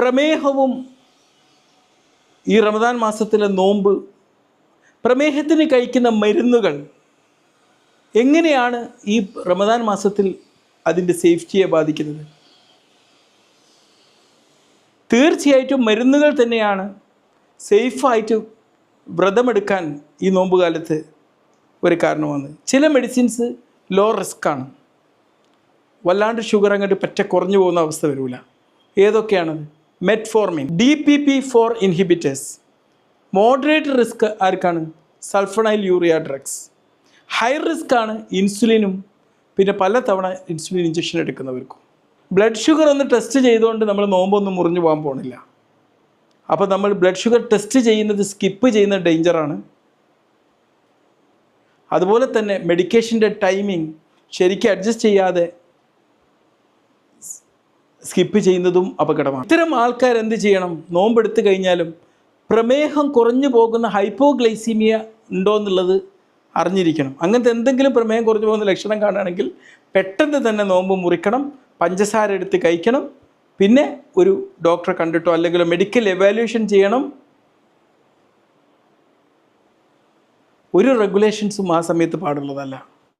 പ്രമേഹവും ഈ റമദാൻ മാസത്തിലെ നോമ്പ് പ്രമേഹത്തിന് കഴിക്കുന്ന മരുന്നുകൾ എങ്ങനെയാണ് ഈ റമദാൻ മാസത്തിൽ അതിന്റെ സേഫ്റ്റിയെ ബാധിക്കുന്നത്? തീർച്ചയായിട്ടും മരുന്നുകൾ തന്നെയാണ് സേഫായിട്ട് വ്രതമെടുക്കാൻ ഈ നോമ്പുകാലത്ത് ഒരു കാരണമാണ്. ചില മെഡിസിൻസ് ലോ റിസ്ക് ആണ്. വല്ലാണ്ട് ഷുഗർ അങ്ങോട്ട് പറ്റ കുറഞ്ഞു പോകുന്ന അവസ്ഥ വരില്ല ഏതൊക്കെയാണത്? Metformin D P P four inhibitors moderate risk ആർക്കാണ്? Sulphonyl urea drugs high risk ആണ് ഇൻസുലിനും പിന്നെ പല തവണ ഇൻസുലിൻ ഇഞ്ചക്ഷൻ എടുക്കുന്നവർക്കും. ബ്ലഡ് ഷുഗർ ഒന്ന് ടെസ്റ്റ് ചെയ്തുകൊണ്ട് നമ്മൾ നോമ്പൊന്നും മുറിഞ്ഞു പോകാൻ പോണില്ല. അപ്പോൾ നമ്മൾ ബ്ലഡ് ഷുഗർ ടെസ്റ്റ് ചെയ്യുന്നത് സ്കിപ്പ് ചെയ്യുന്ന ഡേഞ്ചറാണ് അതുപോലെ തന്നെ മെഡിക്കേഷന്റെ ടൈമിംഗ് ശരിക്കും അഡ്ജസ്റ്റ് ചെയ്യാതെ സ്കിപ്പ് ചെയ്യുന്നതും അപകടമാണ്. ഇത്തരം ആൾക്കാർ എന്ത് ചെയ്യണം? നോമ്പെടുത്ത് കഴിഞ്ഞാലും പ്രമേഹം കുറഞ്ഞു പോകുന്ന ഹൈപ്പോഗ്ലൈസീമിയ ഉണ്ടോ എന്നുള്ളത് അറിഞ്ഞിരിക്കണം. അങ്ങനത്തെ എന്തെങ്കിലും പ്രമേഹം കുറഞ്ഞു പോകുന്ന ലക്ഷണം കാണുകയാണെങ്കിൽ പെട്ടെന്ന് തന്നെ നോമ്പ് മുറിക്കണം പഞ്ചസാര എടുത്ത് കഴിക്കണം പിന്നെ ഒരു ഡോക്ടറെ കണ്ടിട്ടോ അല്ലെങ്കിൽ മെഡിക്കൽ എവാലുവേഷൻ ചെയ്യണം. ഒരു റെഗുലേഷൻസും ആ സമയത്ത് പാടുള്ളതല്ല.